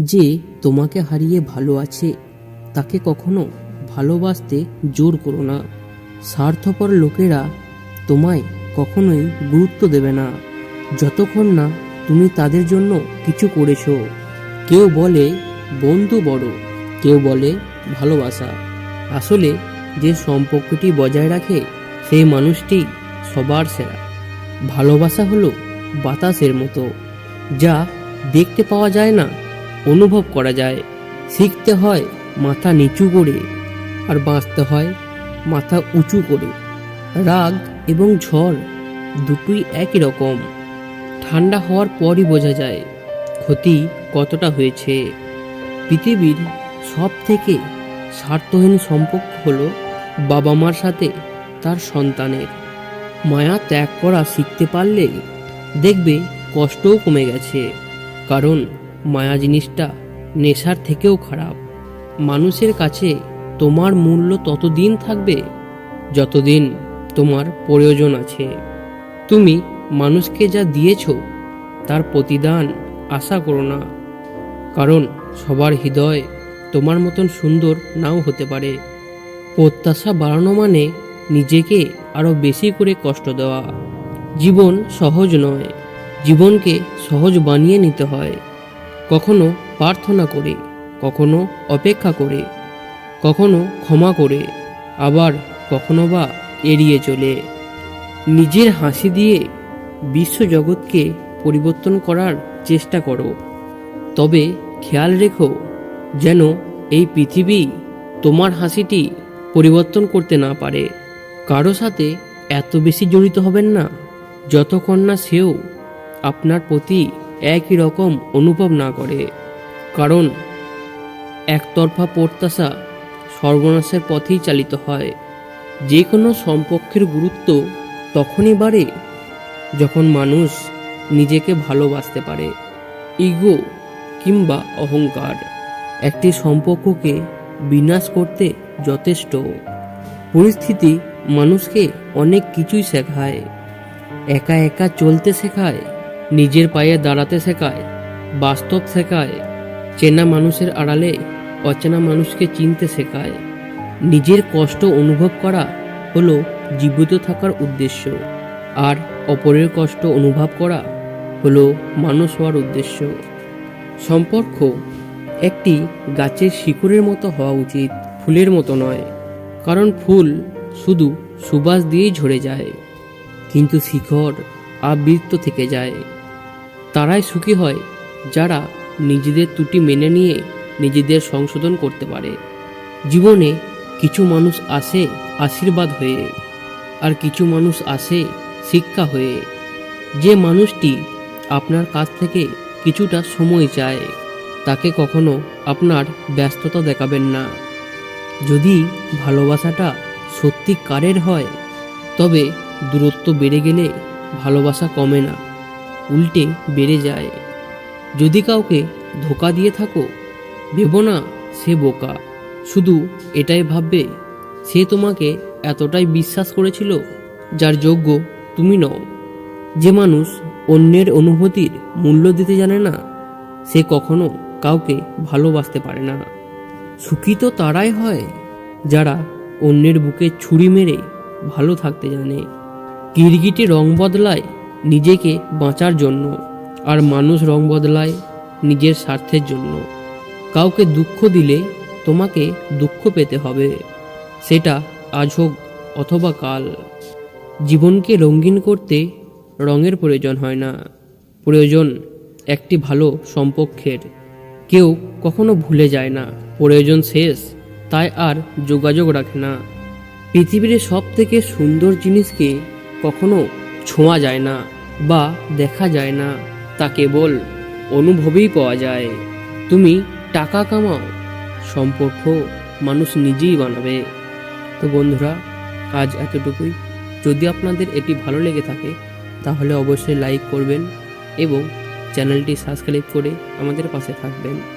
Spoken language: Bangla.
যে তোমাকে হারিয়ে ভালো আছে, তাকে কখনো ভালোবাসতে জোর করো না। স্বার্থপর লোকেরা তোমায় কখনোই গুরুত্ব দেবে না। যতক্ষণ না তুমি তাদের জন্য কিছু করেছ। কেউ বলে বন্ধু বড়, কেউ বলে ভালোবাসা। আসলে যে সম্পর্কটি বজায় রাখে, সেই মানুষটি সবার সেরা। ভালোবাসা হলো বাতাসের মতো, যা দেখতে পাওয়া যায় না। অনুভব করা যায়। শিখতে হয় মাথা নিচু করে আর বাঁচতে হয় মাথা উঁচু করে। রাগ এবং ঝড় দুটোই একই রকম। ঠান্ডা হওয়ার পরই বোঝা যায় ক্ষতি কতটা হয়েছে। পৃথিবীর সব থেকে স্বার্থহীন সম্পর্ক হলো বাবা মার সাথে তার সন্তানের। মায়া ত্যাগ করা শিখতে পারলে দেখবে কষ্টও কমে গেছে। কারণ মায়া জিনিসটা নেশার থেকেও খারাপ। মানুষের কাছে তোমার মূল্য ততদিন থাকবে যতদিন তোমার প্রয়োজন আছে। তুমি মানুষকে যা দিয়েছ, তার প্রতিদান আশা করো না। কারণ সবার হৃদয় তোমার মতন সুন্দর নাও হতে পারে। প্রত্যাশা বাড়ানো মানে নিজেকে আরও বেশি করে কষ্ট দেওয়া। জীবন সহজ নয়, জীবনকে সহজ বানিয়ে নিতে হয়। কখনো প্রার্থনা করে, কখনো অপেক্ষা করে, কখনো ক্ষমা করে, আবার কখনো বা এড়িয়ে চলে। নিজের হাসি দিয়ে বিশ্বজগৎকে পরিবর্তন করার চেষ্টা করো। তবে খেয়াল রেখো, যেন এই পৃথিবী তোমার হাসিটি পরিবর্তন করতে না পারে। কারও সাথে এত বেশি জড়িত হবেন না, যতক্ষণ না সেও আপনার প্রতি একই রকম অনুভব না করে। কারণ একতরফা প্রত্যাশা সর্বনাশের পথেই চালিত হয়। যে কোনো সম্পর্কের গুরুত্ব তখনই বাড়ে যখন মানুষ নিজেকে ভালোবাসতে পারে। ইগো কিংবা অহংকার একটি সম্পর্ককে বিনাশ করতে যথেষ্ট। পরিস্থিতি মানুষকে অনেক কিছুই শেখায়। একা একা চলতে শেখায়। নিজের পায়ে দাঁড়াতে শেখায়, বাস্তব শেখায়, চেনা মানুষের আড়ালে অচেনা মানুষকে চিনতে শেখায়। নিজের কষ্ট অনুভব করা হলো জীবিত থাকার উদ্দেশ্য, আর অপরের কষ্ট অনুভব করা হলো মানুষ হওয়ার উদ্দেশ্য। সম্পর্ক একটি গাছের শিকড়ের মতো হওয়া উচিত, ফুলের মতো নয়, কারণ ফুল শুধু সুবাস দিয়েই ঝরে যায়, কিন্তু শিখড় আবৃত্ত থেকে যায়। তারাই সুখী হয় যারা নিজেদের ত্রুটি মেনে নিয়ে নিজেদের সংশোধন করতে পারে। জীবনে কিছু মানুষ আসে আশীর্বাদ হয়ে আর কিছু মানুষ আসে শিক্ষা হয়ে। যে মানুষটি আপনার কাছ থেকে কিছুটা সময় চায়, তাকে কখনো আপনার ব্যস্ততা দেখাবেন না। যদি ভালোবাসাটা সত্যিকারের হয়, তবে দূরত্ব বেড়ে গেলে ভালোবাসা কমে না। উল্টে বেড়ে যায়। যদি কাউকে ধোকা দিয়ে থাকো, ভেবো না সে বোকা। শুধু এটাই ভাববে, সে তোমাকে এতটাই বিশ্বাস করেছিল, যার যোগ্য তুমি নও। যে মানুষ অন্যের অনুভূতির মূল্য দিতে জানে না, সে কখনো কাউকে ভালোবাসতে পারে না। সুখী তো তারাই হয়, যারা অন্যের বুকে ছুরি মেরে ভালো থাকতে জানে। গিরগিটি রং বদলায় নিজেকে বাঁচার জন্য আর মানুষ রং বদলায় নিজের স্বার্থের জন্য। কাউকে দুঃখ দিলে তোমাকে দুঃখ পেতে হবে। সেটা আজ হোক অথবা কাল। জীবনকে রঙিন করতে রঙের প্রয়োজন হয় না। প্রয়োজন একটি ভালো সম্পর্কের। কেউ কখনো ভুলে যায় না। প্রয়োজন শেষ, তাই আর যোগাযোগ রাখে না। পৃথিবীর সব থেকে সুন্দর জিনিসকে কখনো ছোঁয়া যায় না। বা দেখা যায় না, তা কেবল অনুভবেই পাওয়া যায়। তুমি টাকা কামাও, সম্পর্ক মানুষ নিজেই বানাবে। তো বন্ধুরা, আজ এতটুকুই। যদি আপনাদের এটি ভালো লেগে থাকে, তাহলে অবশ্যই লাইক করবেন এবং চ্যানেলটি সাবস্ক্রাইব করে আমাদের পাশে থাকবেন।